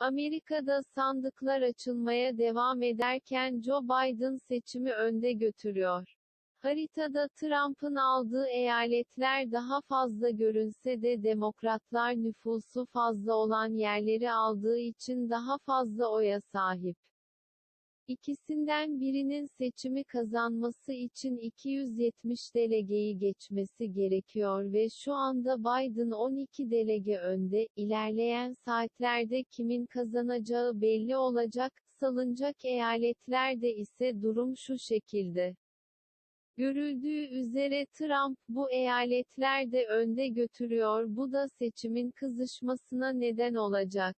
Amerika'da sandıklar açılmaya devam ederken Joe Biden seçimi önde götürüyor. Haritada Trump'ın aldığı eyaletler daha fazla görünse de demokratlar nüfusu fazla olan yerleri aldığı için daha fazla oya sahip. İkisinden birinin seçimi kazanması için 270 delegeyi geçmesi gerekiyor ve şu anda Biden 12 delege önde, ilerleyen saatlerde kimin kazanacağı belli olacak, salınacak eyaletlerde ise durum şu şekilde. Görüldüğü üzere Trump bu eyaletlerde önde götürüyor bu da seçimin kızışmasına neden olacak.